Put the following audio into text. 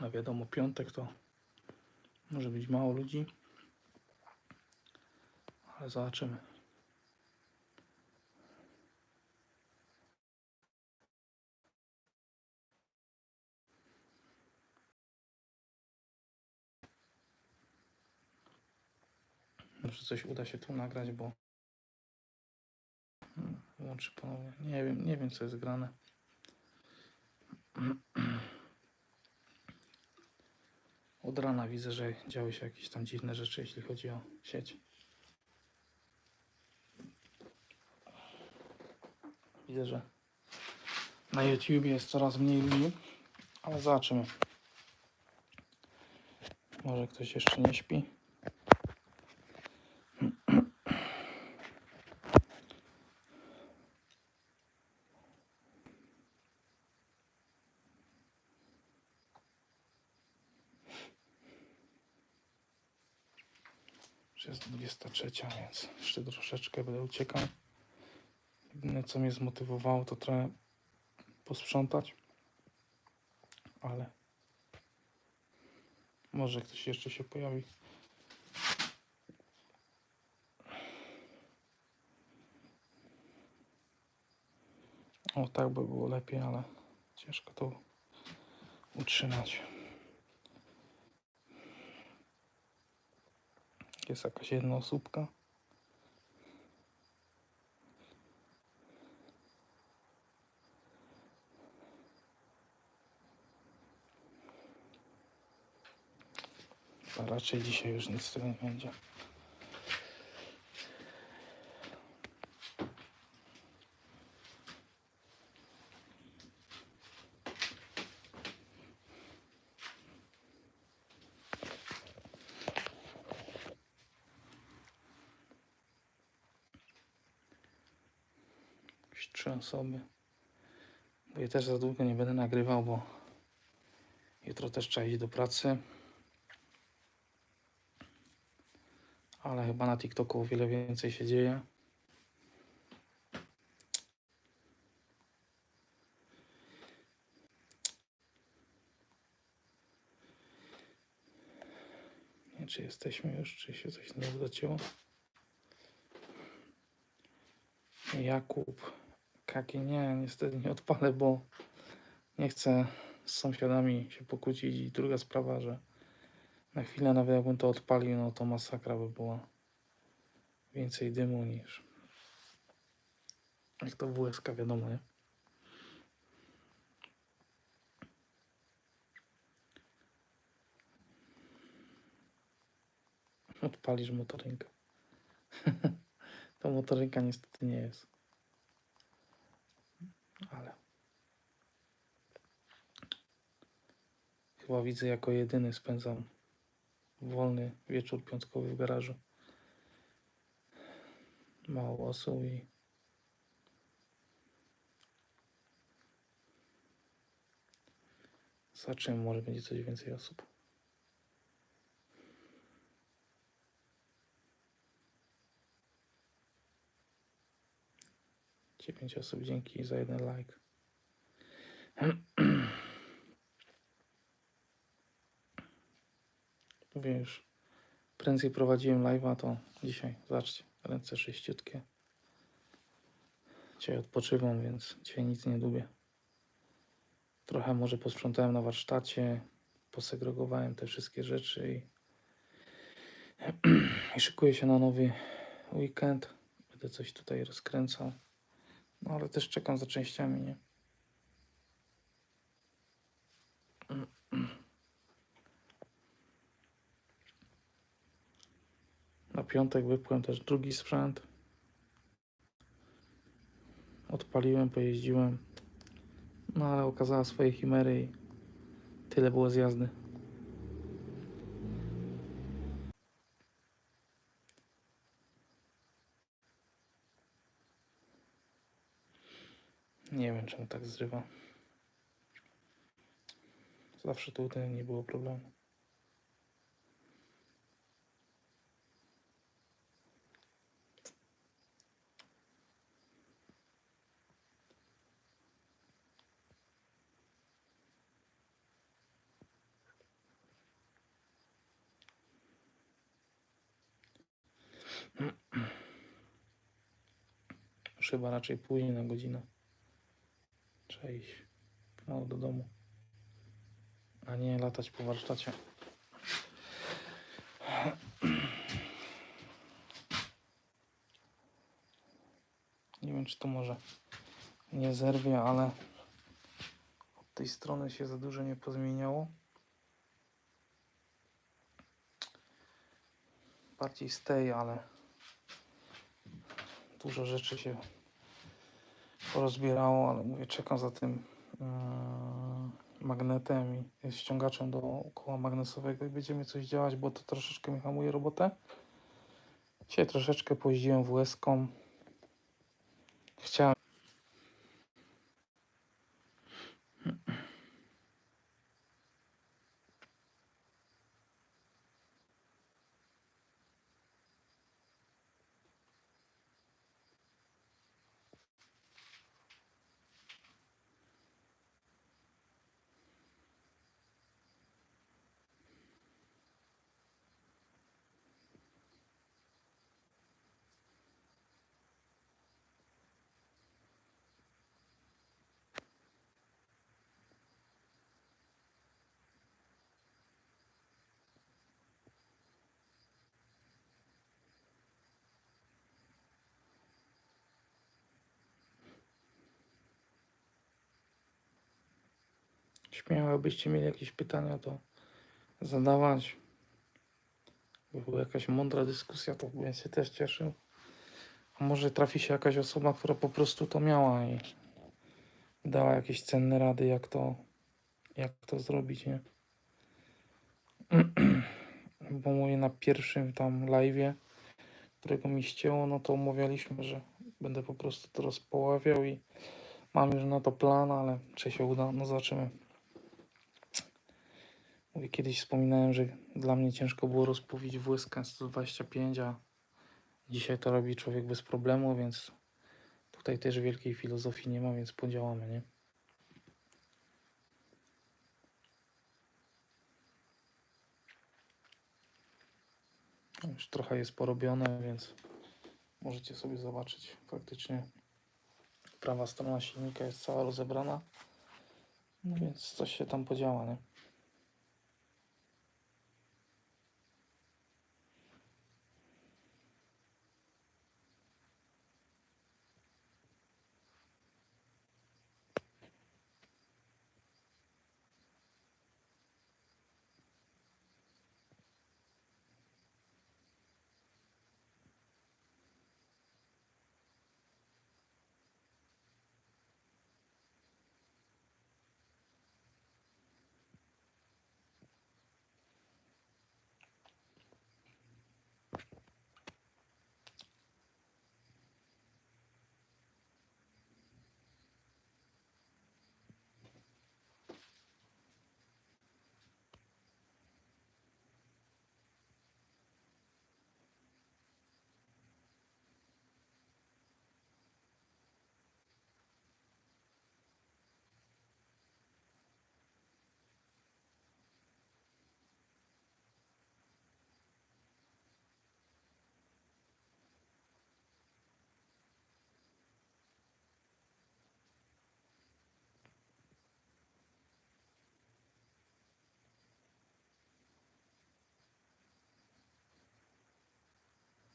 No wiadomo, piątek to może być mało ludzi. Ale zobaczymy. Może coś uda się tu nagrać, bo łączy ponownie. Nie wiem, nie wiem co jest grane. Od rana widzę, że działy się jakieś tam dziwne rzeczy, jeśli chodzi o sieć. Widzę, że na YouTube jest coraz mniej ludzi, ale zobaczymy. Może ktoś jeszcze nie śpi. Już jest 23, więc jeszcze troszeczkę będę uciekał. Jedyne co mnie zmotywowało to trochę posprzątać. Ale może ktoś jeszcze się pojawi. O tak by było lepiej, ale ciężko to utrzymać. Jest jakaś jedna osóbka. A raczej dzisiaj już nic z tego nie będzie. Jakieś trzy osoby. Bo ja też za długo nie będę nagrywał, bo jutro też trzeba iść do pracy. Ale chyba na TikToku o wiele więcej się dzieje. Nie czy jesteśmy już, czy się coś znowu zacięło. Jakub. Kaki, nie, niestety nie odpalę, bo nie chcę z sąsiadami się pokłócić. I druga sprawa, że na chwilę nawet jakbym to odpalił, no to masakra by była. Więcej dymu niż. Jak to WSK wiadomo, nie? Odpalisz motorynkę. to motorynka niestety nie jest. Ale. Chyba widzę jako jedyny spędzam wolny wieczór piątkowy w garażu. Mało osób i zobaczymy, może będzie coś więcej osób. Dziewięć osób, dzięki za jeden like. Mówię już, prędzej prowadziłem live'a, to dzisiaj, zobaczcie, ręce sześciutkie. Dzisiaj odpoczywam, więc dzisiaj nic nie lubię. Trochę może posprzątałem na warsztacie, posegregowałem te wszystkie rzeczy i, i szykuję się na nowy weekend. Będę coś tutaj rozkręcał. No ale też czekam za częściami, nie? Na piątek wypłem też drugi sprzęt. Odpaliłem, pojeździłem. No ale okazała swoje chimery i tyle było z jazdy. Nie wiem, czemu tak zrywa. Zawsze tutaj nie było problemu. Chyba raczej później na godzinę. Trzeba iść no, do domu. A nie latać po warsztacie. Nie wiem, czy to może nie zerwie, ale od tej strony się za dużo nie pozmieniało. Bardziej z tej, ale dużo rzeczy się porozbierało, ale mówię, czekam za tym yy, magnetem i ściągaczem do koła magnesowego i będziemy coś działać, bo to troszeczkę mi hamuje robotę. Dzisiaj troszeczkę pojeździłem w łezką. Chciałem Śmiało, jakbyście mieli jakieś pytania, to zadawać. By była jakaś mądra dyskusja, to bym się też cieszył. A może trafi się jakaś osoba, która po prostu to miała i dała jakieś cenne rady, jak to, jak to zrobić, nie? Bo mówię na pierwszym tam live'ie, którego mi ścięło, no to omawialiśmy, że będę po prostu to rozpoławiał i mam już na to plan, ale czy się uda, no zobaczymy. Kiedyś wspominałem, że dla mnie ciężko było rozpowić włyskę 125, a dzisiaj to robi człowiek bez problemu, więc tutaj też wielkiej filozofii nie ma, więc podziałamy, nie? Już trochę jest porobione, więc możecie sobie zobaczyć. Faktycznie prawa strona silnika jest cała rozebrana, no więc coś się tam podziała, nie?